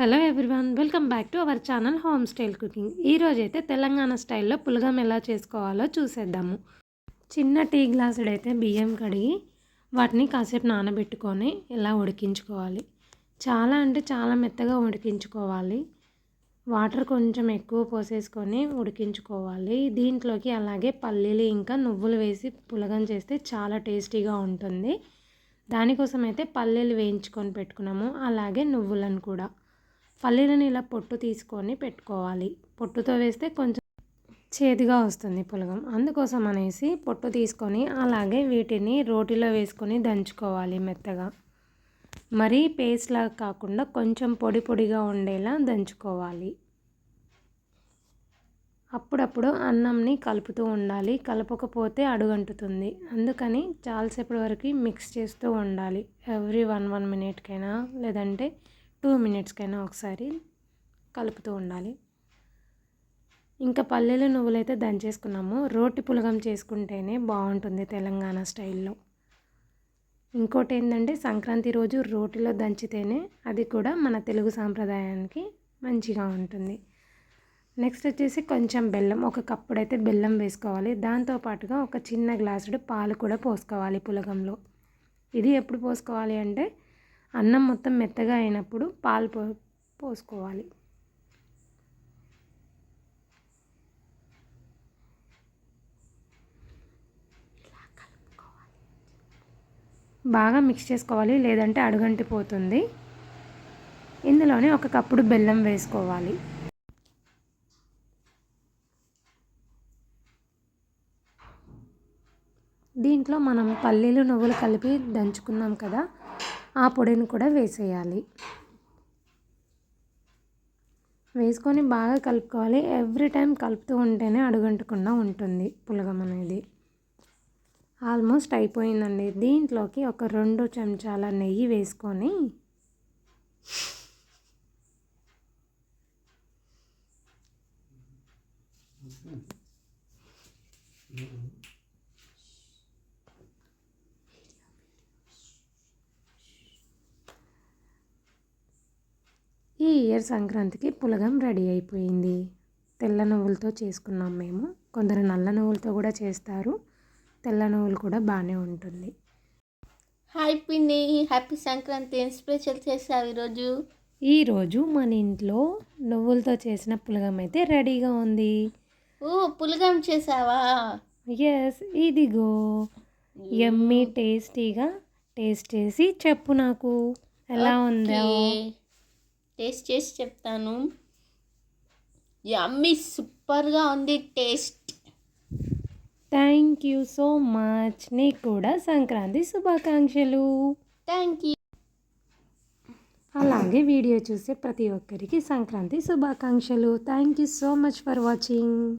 Hello everyone welcome back to our channel home style cooking. ఈరోజు అయితే తెలంగాణ స్టైల్లో పులగం ఎలా చేసుకోవాలో చూసేద్దాము. చిన్న టీ గ్లాసుడైతే బియ్యం కడిగి వాటిని కాసేపు నానబెట్టుకొని ఇలా ఉడికించుకోవాలి. చాలా అంటే చాలా మెత్తగా ఉడికించుకోవాలి. వాటర్ కొంచెం ఎక్కువ పోసేసుకొని ఉడికించుకోవాలి. దీంట్లోకి అలాగే పల్లీలు ఇంకా నువ్వులు వేసి పులగం చేస్తే చాలా టేస్టీగా ఉంటుంది. దానికోసం అయితే పల్లీలు వేయించుకొని పెట్టుకున్నాము. అలాగే నువ్వులను కూడా. పల్లీలను ఇలా పొట్టు తీసుకొని పెట్టుకోవాలి. పొట్టుతో వేస్తే కొంచెం చేదుగా వస్తుంది పులగం. అందుకోసం అనేసి పొట్టు తీసుకొని అలాగే వీటిని రోటిలో వేసుకొని దంచుకోవాలి మెత్తగా. మరీ పేస్ట్లా కాకుండా కొంచెం పొడి పొడిగా ఉండేలా దంచుకోవాలి. అప్పుడప్పుడు అన్నంని కలుపుతూ ఉండాలి. కలపకపోతే అడుగంటుతుంది. అందుకని చాలాసేపటి వరకు మిక్స్ చేస్తూ ఉండాలి. ఎవ్రీ వన్ వన్ మినిట్కైనా లేదంటే టూ మినిట్స్కైనా ఒకసారి కలుపుతూ ఉండాలి. ఇంకా పల్లెలు నువ్వులైతే దంచేసుకున్నాము. రోటి పులగం చేసుకుంటేనే బాగుంటుంది తెలంగాణ స్టైల్లో. ఇంకోటి ఏంటంటే సంక్రాంతి రోజు రోటిలో దంచితేనే అది కూడా మన తెలుగు సాంప్రదాయానికి మంచిగా ఉంటుంది. నెక్స్ట్ వచ్చేసి కొంచెం బెల్లం ఒక కప్పుడైతే బెల్లం వేసుకోవాలి. దాంతోపాటుగా ఒక చిన్న గ్లాసుడు పాలు కూడా పోసుకోవాలి పులగంలో. ఇది ఎప్పుడు పోసుకోవాలి అంటే అన్నం మొత్తం మెత్తగా అయినప్పుడు పాలు పో పోసుకోవాలి. బాగా మిక్స్ చేసుకోవాలి లేదంటే అడుగంటిపోతుంది. ఇందులోనే ఒక కప్పుడు బెల్లం వేసుకోవాలి. దీంట్లో మనం పల్లీలు నువ్వులు కలిపి దంచుకున్నాం కదా ఆ పొడిని కూడా వేసేయాలి. వేసుకొని బాగా కలుపుకోవాలి. ఎవ్రీ టైం కలుపుతూ ఉంటేనే అడుగంటకుండా ఉంటుంది పులగం అనేది. ఆల్మోస్ట్ అయిపోయిందండి. దీంట్లోకి ఒక రెండు చెంచాల నెయ్యి వేసుకొని ఈ ఇయర్ సంక్రాంతికి పులగం రెడీ అయిపోయింది. తెల్ల నువ్వులతో చేసుకున్నాం మేము. కొందరు నల్ల నువ్వులతో కూడా చేస్తారు. తెల్ల నువ్వులు కూడా బాగానే ఉంటుంది. హాయ్ పిన్ని హ్యాపీ సంక్రాంతి. ఏం స్పెషల్ చేసావు ఈరోజు? ఈరోజు మన ఇంట్లో నువ్వులతో చేసిన పులగం అయితే రెడీగా ఉంది. ఓ పులగం చేసావా ఎస్ ఇదిగో. ఎమ్మి టేస్టీగా టేస్ట్ చేసి చెప్పు నాకు. ఎలా ఉందో? టేస్ట్ చేసి చెప్తాను. యమ్మీ సూపర్గా ఉంది taste. Thank you so much. నీకు కూడా సంక్రాంతి శుభాకాంక్షలు. Thank you. అలాగే వీడియో చూసే ప్రతి ఒక్కరికి సంక్రాంతి శుభాకాంక్షలు. Thank you so much for watching.